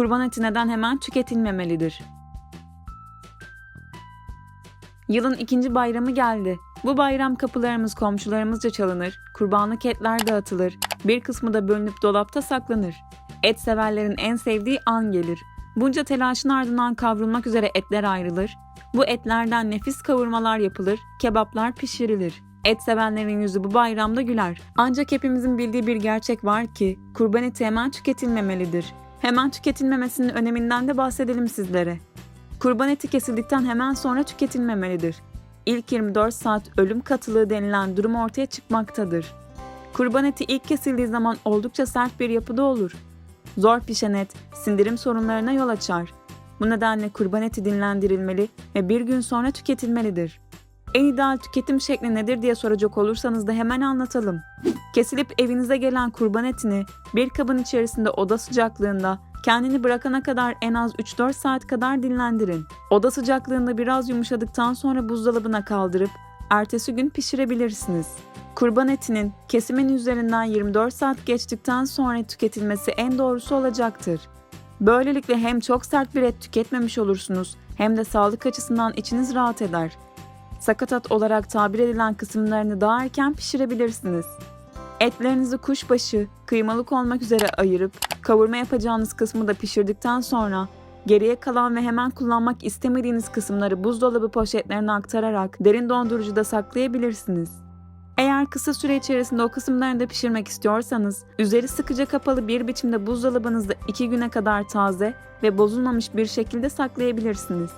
Kurban eti neden hemen tüketilmemelidir? Yılın ikinci bayramı geldi. Bu bayram kapılarımız komşularımızca çalınır, kurbanlık etler dağıtılır, bir kısmı da bölünüp dolapta saklanır. Et severlerin en sevdiği an gelir. Bunca telaşın ardından kavrulmak üzere etler ayrılır. Bu etlerden nefis kavurmalar yapılır, kebaplar pişirilir. Et sevenlerin yüzü bu bayramda güler. Ancak hepimizin bildiği bir gerçek var ki kurban eti hemen tüketilmemelidir. Hemen tüketilmemesinin öneminden de bahsedelim sizlere. Kurban eti kesildikten hemen sonra tüketilmemelidir. İlk 24 saat ölüm katılığı denilen durum ortaya çıkmaktadır. Kurban eti ilk kesildiği zaman oldukça sert bir yapıda olur. Zor pişen et sindirim sorunlarına yol açar. Bu nedenle kurban eti dinlendirilmeli ve bir gün sonra tüketilmelidir. En ideal tüketim şekli nedir diye soracak olursanız da hemen anlatalım. Kesilip evinize gelen kurban etini bir kabın içerisinde oda sıcaklığında kendini bırakana kadar en az 3-4 saat kadar dinlendirin. Oda sıcaklığında biraz yumuşadıktan sonra buzdolabına kaldırıp ertesi gün pişirebilirsiniz. Kurban etinin kesimin üzerinden 24 saat geçtikten sonra tüketilmesi en doğrusu olacaktır. Böylelikle hem çok sert bir et tüketmemiş olursunuz hem de sağlık açısından içiniz rahat eder. Sakatat olarak tabir edilen kısımlarını daha erken pişirebilirsiniz. Etlerinizi kuşbaşı, kıymalık olmak üzere ayırıp kavurma yapacağınız kısmı da pişirdikten sonra geriye kalan ve hemen kullanmak istemediğiniz kısımları buzdolabı poşetlerine aktararak derin dondurucuda saklayabilirsiniz. Eğer kısa süre içerisinde o kısımlarını da pişirmek istiyorsanız, üzeri sıkıca kapalı bir biçimde buzdolabınızda 2 güne kadar taze ve bozulmamış bir şekilde saklayabilirsiniz.